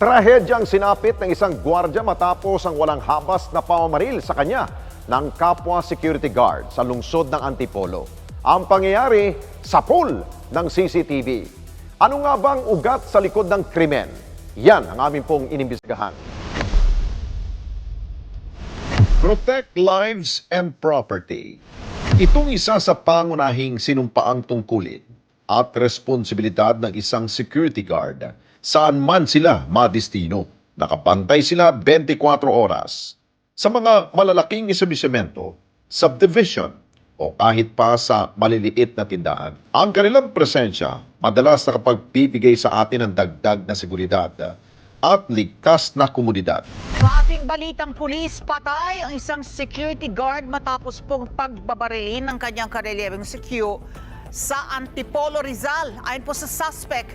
Trahedyang sinapit ng isang gwardya matapos ang walang habas na pamamaril sa kanya ng kapwa security guard sa lungsod ng Antipolo. Ang pangyayari sa pool ng CCTV. Ano nga bang ugat sa likod ng krimen? Yan ang aming pong inimbestigahan. Protect lives and property. Itong isa sa pangunahing sinumpaang tungkulin at responsibilidad ng isang security guard saan man sila madistino. Nakapantay sila 24 oras sa mga malalaking establishmento, subdivision, o kahit pa sa maliliit na tindahan. Ang kanilang presensya madalas nakapagbibigay sa atin ng dagdag na seguridad at ligtas na komunidad. Sa ating balitang pulis, patay ang isang security guard matapos pong pagbabarilin ng kanyang karelyebeng Q sa Antipolo Rizal. Ayon po sa suspect,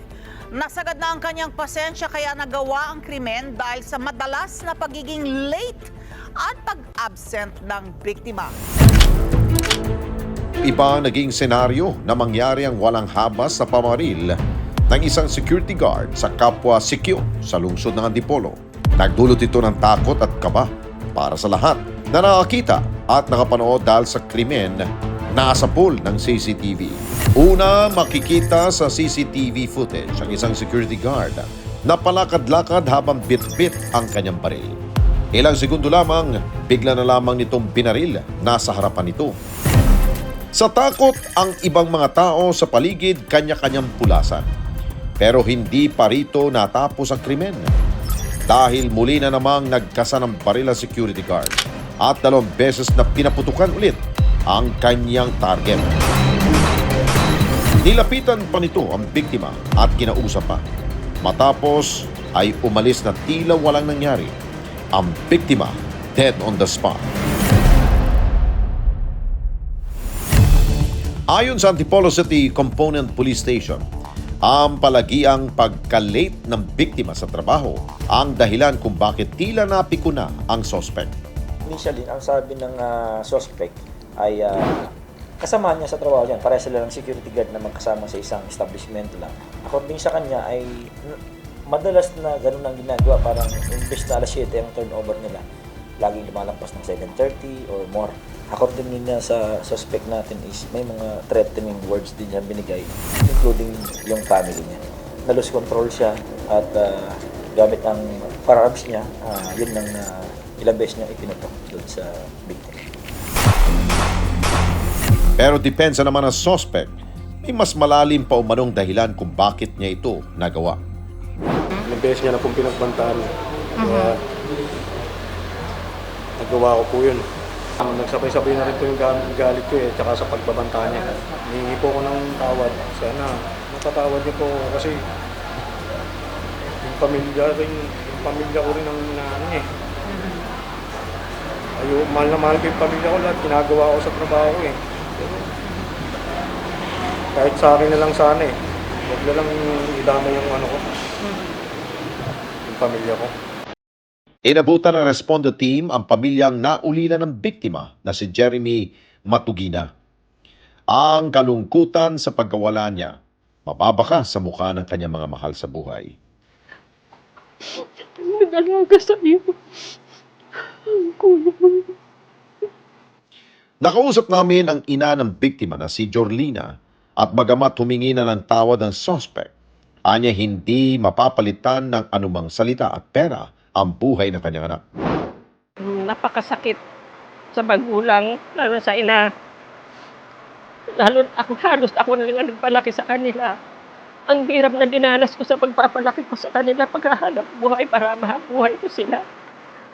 nasagad na ang kanyang pasensya kaya nagawa ang krimen dahil sa madalas na pagiging late at pag-absent ng biktima. Iba naging senaryo na mangyari ang walang habas sa pamaril ng isang security guard sa kapwa Sikyo sa lungsod ng Antipolo. Nagdulot ito ng takot at kaba para sa lahat na nakakita at nakapanood dahil sa krimen na sa pool ng CCTV. Una, makikita sa CCTV footage ang isang security guard na palakad-lakad habang bit-bit ang kanyang baril. Ilang segundo lamang, bigla na lamang nitong binaril nasa harapan nito. Sa takot ang ibang mga tao sa paligid kanya-kanyang pulasan. Pero hindi pa rito natapos ang krimen. Dahil muli na namang nagkasa ng baril ang security guard at dalawang beses na pinaputukan ulit ang kanyang target. Nilapitan pa nito ang biktima at kinausap pa. Matapos ay umalis na tila walang nangyari. Ang biktima dead on the spot. Ayon sa Antipolo City Component Police Station, ang palagiang pagka-late ng biktima sa trabaho ang dahilan kung bakit tila napikuna ang suspect. Initially, ang sabi ng ah, suspect ay ah, kasama niya sa trabaho niyan. Pareha sila ng security guard na magkasama sa isang establishment lang. According sa kanya ay madalas na ganun ang ginagawa. Parang imbes na alas 7 ang turnover nila. Laging lumalampas ng 7.30 or more. According niya sa suspect natin is may mga threatening words din siya binigay, including yung family niya. Na-lose control siya at ah, gamit ang firearms niya, ah, yun lang na ilang beses niya ipinutok doon sa victim. Pero depensa naman ang suspect, may mas malalim pa umanong dahilan kung bakit niya ito nagawa. Ilang beses niya na pong pinagbantaan. Kaya, nagawa ko po yun. Um, nagsabay-sabay na rin po yung ga- galit ko eh, tsaka sa pagbabanta niya. Hihingi po ko ng tawad. Sana matatawad niyo po ako kasi yung pamilya rin, yung pamilya ko rin ang inaano eh. Ayo, mahal na mahal ko yung pamilya ko lahat, ginagawa ko sa trabaho ko eh. Kahit sa akin na lang sana eh. Huwag na lang idama yung ano ko. Yung pamilya ko. Inabutan ng responde team ang pamilyang naulilan ng biktima na si Jeremy Matugina. Ang kalungkutan sa pagkawala niya, mababaka sa mukha ng kanyang mga mahal sa buhay. Nag-alaga. Kuya mo. Nakausap namin ang ina ng biktima na si Jorlina at bagamat humingi na ng tawad ang suspect, anya hindi mapapalitan ng anumang salita at pera ang buhay ng kanyang anak. Napakasakit sa magulang, lalo sa ina. Lalo ako halos ako na lang ang nagpalaki sa kanila. Ang hirap na dinanas ko sa pagpapalaki ko sa kanila paghahanap buhay para mahabuhay ko sila.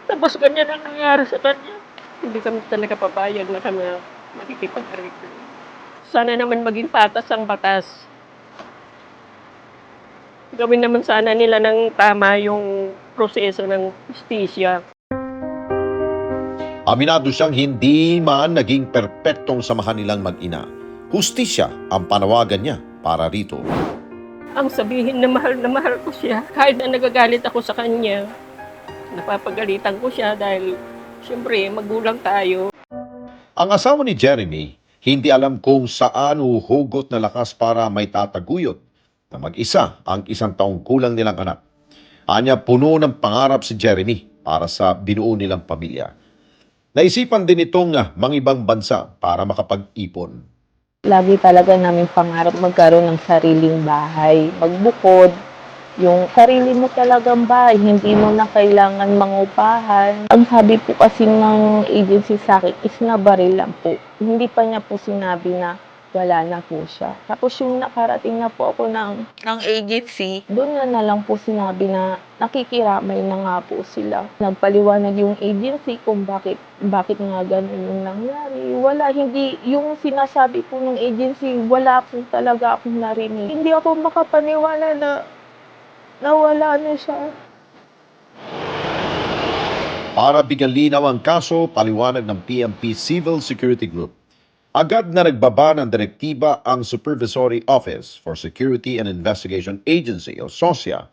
Tapos ganyan ang nangyari sa kanya. Hindi kami talaga papayag na kami makikipag-ariglo. Sana naman maging patas ang batas. Gawin naman sana nila ng tama yung proseso ng justisya. Aminado siyang hindi man naging perpektong samahan nilang mag-ina. Hustisya ang panawagan niya para rito. ang sabihin na mahal na mahal ko siya. Kahit na nagagalit ako sa kanya, napapagalitan ko siya dahil siyempre magulang tayo. Ang asawa ni Jeremy, hindi alam kung saan huhugot na lakas para may tataguyod na mag-isa ang isang taong kulang nilang anak. Anya puno ng pangarap si Jeremy para sa binuo nilang pamilya. Naisipan din itong ah, mangibang bansa para makapag-ipon. Lagi talaga namin pangarap magkaroon ng sariling bahay, magbukod, yung sarili mo talagang bahay, hindi mo na kailangan mangupahan. Ang sabi po kasi ng agency sa akin is nabaril lang po. Hindi pa niya po sinabi na wala na po siya. Tapos yung nakarating na po ako ng, ng agency, doon na na lang po sinabi na nakikiramay na nga po sila. Nagpaliwanag yung agency kung bakit bakit nga ganun yung nangyari. Wala, hindi, yung sinasabi po ng agency, wala po talaga akong narinig. Hindi ako makapaniwala na nawala na siya. Para bigyan ang kaso, paliwanag ng PMP Civil Security Group. Agad na nagbaba ng direktiba ang Supervisory Office for Security and Investigation Agency o SOSIA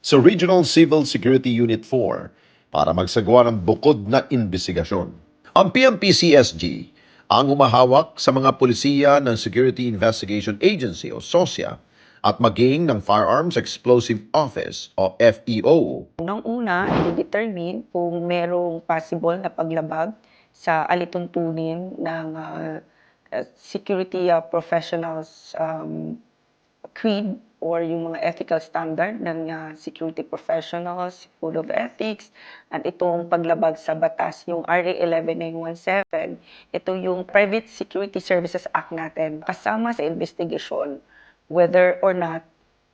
sa Regional Civil Security Unit 4 para magsagawa ng bukod na investigasyon. Ang PMP CSG ang humahawak sa mga polisiya ng Security Investigation Agency o SOSIA at maging ng Firearms Explosive Office o FEO Unang-una, i-determine kung merong possible na paglabag sa alituntunin ng uh, security ah, professionals um, creed or yung mga ethical standard ng ah, security professionals, code of ethics, at itong paglabag sa batas, yung RA 11917, ito yung Private Security Services Act natin, kasama sa investigation whether or not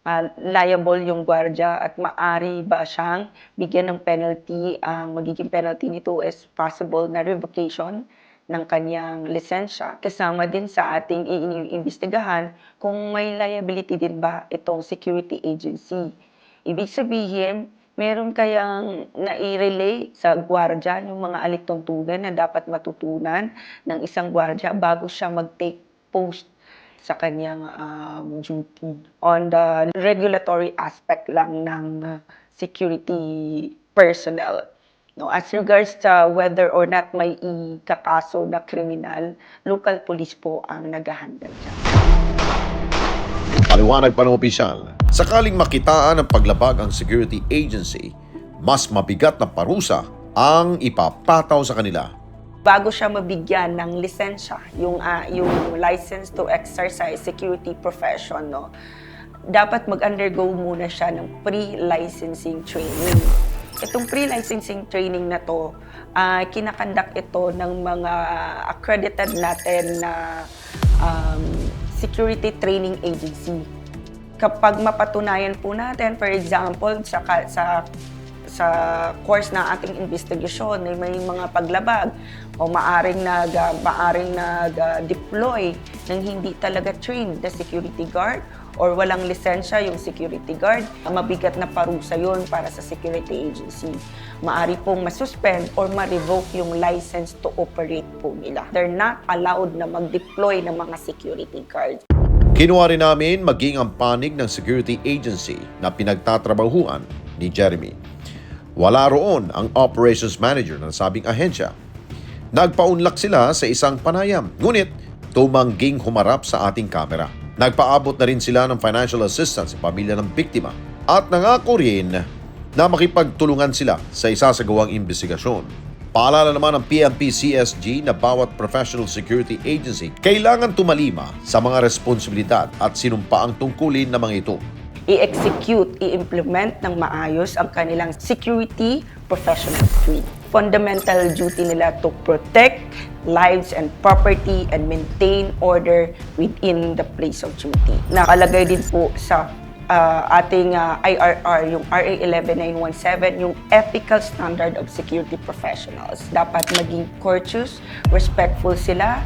ah, liable yung gwardiya at maari ba siyang bigyan ng penalty. Ang magiging penalty nito is possible na revocation ng kanyang lisensya. Kasama din sa ating iimbestigahan kung may liability din ba itong security agency. Ibig sabihin, meron kayang nai-relay sa gwardiya yung mga alituntunan na dapat matutunan ng isang gwardiya bago siya mag-take post sa kanyang um, duty. On the regulatory aspect lang ng uh, security personnel. No, as regards sa whether or not may ikakaso na kriminal, local police po ang nag-handle dyan. Paliwanag pa ng opisyal, sakaling makitaan ng paglabag ang security agency, mas mabigat na parusa ang ipapataw sa kanila. Bago siya mabigyan ng lisensya, yung ah, yung license to exercise security profession, no. Dapat mag-undergo muna siya ng pre-licensing training. Itong pre-licensing training na to, ah, kinakandak ito ng mga accredited natin na um, security training agency. Kapag mapatunayan po natin, for example, sa, sa sa course ng ating investigasyon ay may mga paglabag o maaring nag ah, maaring nag-deploy ng hindi talaga trained na security guard or walang lisensya yung security guard, mabigat na parusa yon para sa security agency. Maari pong masuspend or ma-revoke yung license to operate po nila. They're not allowed na mag-deploy ng mga security guards. Kinuha rin namin maging ang panig ng security agency na pinagtatrabahuan ni Jeremy. Wala roon ang operations manager ng sabing ahensya. Nagpaunlak sila sa isang panayam, ngunit tumangging humarap sa ating kamera. Nagpaabot na rin sila ng financial assistance sa pamilya ng biktima at nangako rin na makipagtulungan sila sa isasagawang investigasyon. Paalala naman ng PNP CSG na bawat professional security agency kailangan tumalima sa mga responsibilidad at sinumpaang tungkulin ng mga ito. I-execute, i-implement ng maayos ang kanilang security professional creed. Fundamental duty nila to protect lives and property and maintain order within the place of duty. Nakalagay din po sa uh, ating uh, IRR, yung RA 11917, yung ethical standard of security professionals. Dapat maging courteous, respectful sila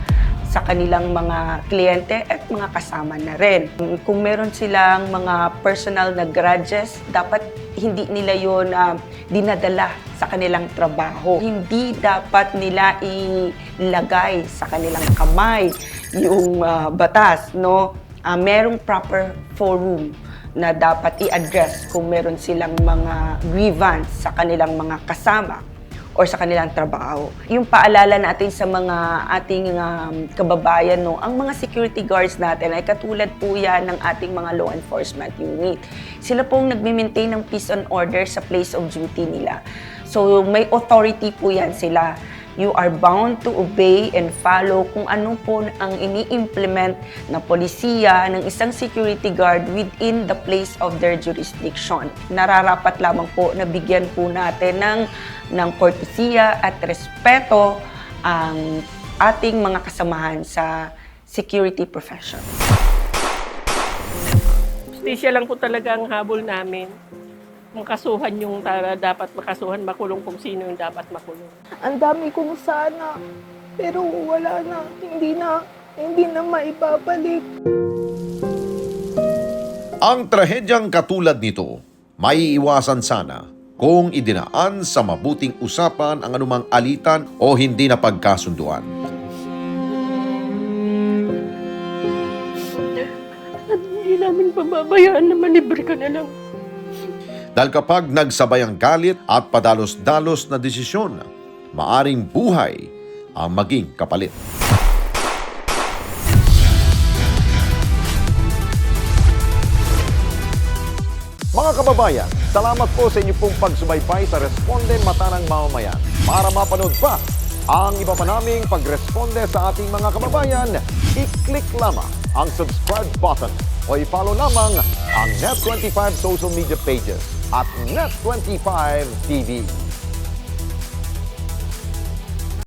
sa kanilang mga kliyente at mga kasama na rin. Kung meron silang mga personal na grudges, dapat hindi nila yon uh, dinadala sa kanilang trabaho. Hindi dapat nila ilagay sa kanilang kamay yung uh, batas, no? Uh, merong proper forum na dapat i-address kung meron silang mga grievance sa kanilang mga kasama or sa kanilang trabaho. Yung paalala natin sa mga ating um, kababayan, no, ang mga security guards natin ay katulad po yan ng ating mga law enforcement unit. Sila pong nagmi-maintain ng peace and order sa place of duty nila. So may authority po yan sila. You are bound to obey and follow kung ano po ang ini-implement na polisiya ng isang security guard within the place of their jurisdiction. Nararapat lamang po na bigyan po natin ng, ng kortesiya at respeto ang ating mga kasamahan sa security profession. Justisya lang po talaga ang habol namin. Makasuhan yung tara, dapat makasuhan, makulong kung sino yung dapat makulong. Ang dami kong sana, pero wala na, hindi na, hindi na maibabalik. Ang trahedyang katulad nito, may iwasan sana kung idinaan sa mabuting usapan ang anumang alitan o hindi na pagkasunduan. Hindi namin pababayaan na malibre ka na lang. Dahil kapag nagsabay ang galit at padalos-dalos na desisyon, maaring buhay ang maging kapalit. Mga kababayan, salamat po sa inyo pong pagsubaybay sa Responde Mata ng Mamamayan. Para mapanood pa ang iba pa naming pagresponde sa ating mga kababayan, i-click lamang ang subscribe button o i-follow lamang ang Net25 social media pages at Net25 TV.